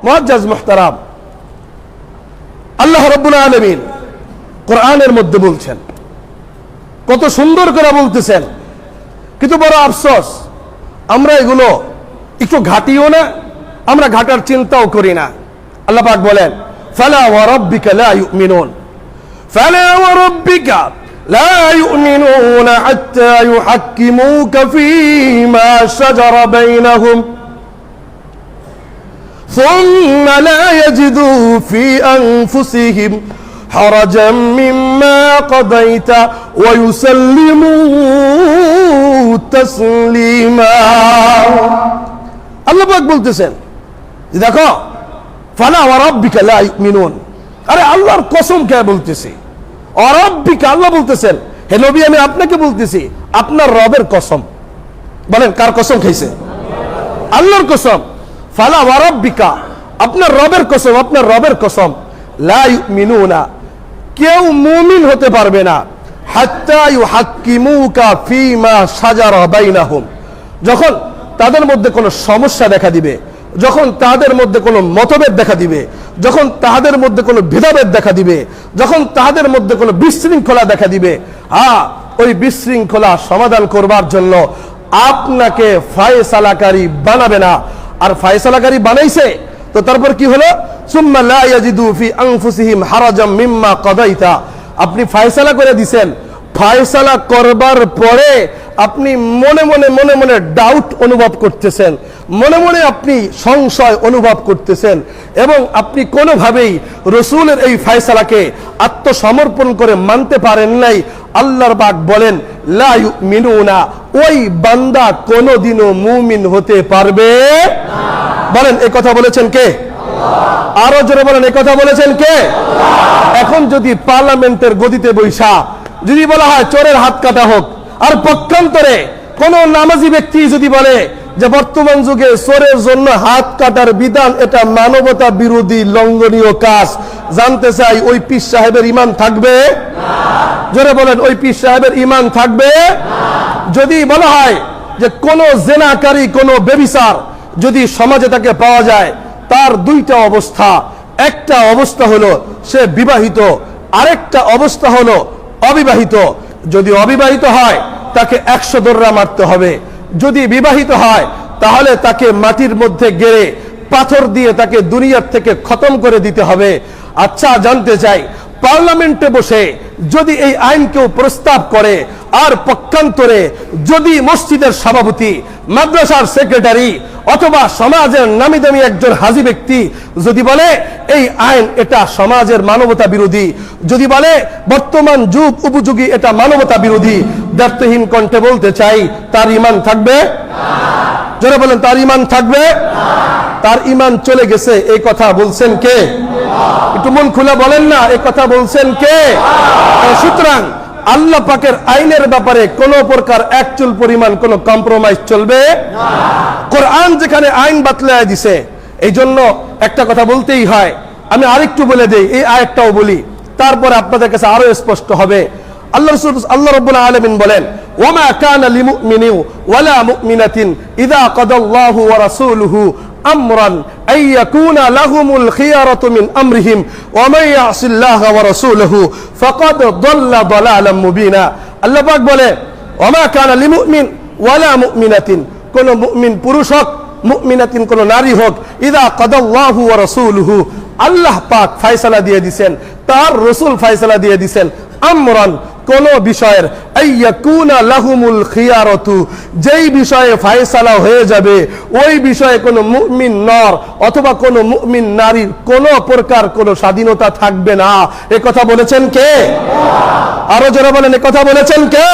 মুআজ্জাজ মুহতারাম আল্লাহ রব্বুল আলমিন কোরআনের মধ্যে বলছেন কত সুন্দর করে বলতেছেন কিন্তু বড় আফসোস আমরা এগুলো একটু ঘাটিও না আমরা ঘাটার চিন্তাও করি না আল্লাহ পাক বলেন ফালা ওয়া রাব্বিকা লা ইউমিনুন ফালা ওয়া রাব্বিকা لا يؤمنون حتى يحكموك فيما شجر بينهم ثم لا يجدوا في أنفسهم حرجا مما قضيت ويسلموا تسليما আল্লাহ পাক বলতেছেন যে দেখো ফালা ওয়ারাব্বিকা লা ইউমিনুন আরে আল্লাহর কসম কে বলতেছি অরব্বিকা আল্লাহ বলতেছেন হে নবী আমি আপনাকে বলতেছি আপনার রবের কসম বলেন কার কসম খাইছে আল্লাহর কসম আপনার রবের কসম, আপনার রবের কসম। লা ইউমিনুনা। কেউ মুমিন হতে পারবে না। যখন তাদের মধ্যে কোনো সমস্যা দেখা দিবে, যখন তাদের মধ্যে কোনো মতভেদ দেখা দিবে, যখন তাদের মধ্যে কোনো ভেদাভেদ দেখা দিবে, যখন তাদের মধ্যে কোনো বিশৃঙ্খলা দেখা দিবে হ্যাঁ ওই বিশৃঙ্খলা সমাধান করবার জন্য আপনাকে ফায়সালাকারী বানাবে না। আর ফায়সালাকারী বানাইছে, তো তারপর কি হলো? মিম্মা কাদাইতা। আপনি ফায়সালা করে দিছেন। ফায়সালা করবার পরে আপনি মনে মনে মনে মনে ডাউট অনুভব করতেছেন। মনে মনে আপনি সংশয় অনুভব করতেছেন। এবং আপনি কোনোভাবেই রসুলের এই ফায়সালাকে আত্মসমর্পণ করে মানতে পারেন নাই। আল্লাহর বাক বলেন, লা মিনুনা ওই বান্দা কোনোদিনও মুমিন হতে পারবে বলেন এই কথা বলেছেন কে? আরও জোরে বলেন এই কথা বলেছেন কে? এখন যদি পার্লামেন্টের গদিতে বৈশা, যদি বলা হয় চোরের হাত কাটা হোক, আর পক্ষান্তরে কোন নামাজি ব্যক্তি যদি বলে যে বর্তমান যুগে চোরের জন্য হাত কাটার বিধান এটা মানবতা বিরোধী লঙ্ঘনীয় কাজ, জানতে চাই ওই পীর সাহেবের ইমান থাকবে? জোরে বলেন, ওই পীর সাহেবের ইমান থাকবে? যদি বলা হয় যে কোন জেনাকারী, কোন বেবিসার যদি সমাজে তাকে পাওয়া যায়, তার দুইটা অবস্থা। একটা অবস্থা হলো, সে বিবাহিত। আরেকটা অবস্থা হলো, অবিবাহিত। যদি অবিবাহিত হয়, তাকে একশো দোররা মারতে হবে। যদি বিবাহিত হয়, তাহলে তাকে মাটির মধ্যে গেড়ে পাথর দিয়ে তাকে দুনিয়ার থেকে খতম করে দিতে হবে। আচ্ছা জানতে চাই, পার্লামেন্টে বসে যদি এই আইন কেউ প্রস্তাব করে আর পক্ষান্তরে, যদি মসজিদের সভাপতি, মাদ্রাসার সেক্রেটারি অথবা সমাজের নামি দামি একজন হাজি ব্যক্তি যদি বলে, এই আইন এটা সমাজের মানবতা বিরোধী। যদি বলে, বর্তমান যুগ উপযোগী এটা মানবতা বিরোধী। দার্থহীন কণ্ঠে বলতে চাই, তার ইমান থাকবে? যারা বলেন, তার ইমান থাকবে? তার ইমান চলে গেছে, এই কথা বলছেন কে? একটু মন খুলে বলেন না এ কথা বলছেন কে? সুতরাং আল্লাহ পাকের আইনের ব্যাপারে কোন প্রকার এক চুল পরিমাণ কোন কম্প্রোমাইজ চলবে? কোরআন যেখানে আইন বাতলায় দিছে এই জন্য একটা কথা বলতেই হয়। আমি আরেকটু বলে দেই, এই আয়াতটাও বলি, তারপরে আপনাদের কাছে আরও স্পষ্ট হবে। আল্লাহ রসুল আল্লাহ রব্বুল আলামিন বলেন, ওমা কানা লিমুমিনি ওয়ালা মুমিনাতিন ইযা কাদাল্লাহু ওয়া রাসূলুহু আমরান আই ইয়াকুনা লাহুমুল খিয়ারাতু মিন আমরিহিম ওয়া মান ইয়াসিল্লাহা ওয়া রাসূলুহু ফাকাদ দাল্লা দালালাম মুবিনা। আল্লাহ পাক বলে, ওমা কানা লিমুমিন ওয়ালা মুমিনাতিন, কোন মুমিন পুরুষ হোক, মুমিনাতিন কোন নারী হোক, ইদা কাদাল্লাহু ওয়া রাসূলুহু, আল্লাহ পাক ফয়সালা দিয়ে দিবেন তার রাসূল ফয়সালা দিয়ে দিবেন আমরান কোন বিষয়ের লাহুমুল খিয়ারতু যেই বিষয়ে ফায়সালা হয়ে যাবে, ওই বিষয়ে কোন মুমিন নর অথবা কোন মুমিন নারীর কোনো প্রকার কোন স্বাধীনতা থাকবে না। এ কথা বলেছেন কে? আরও যারা বলেন, এ কথা বলেছেন কে?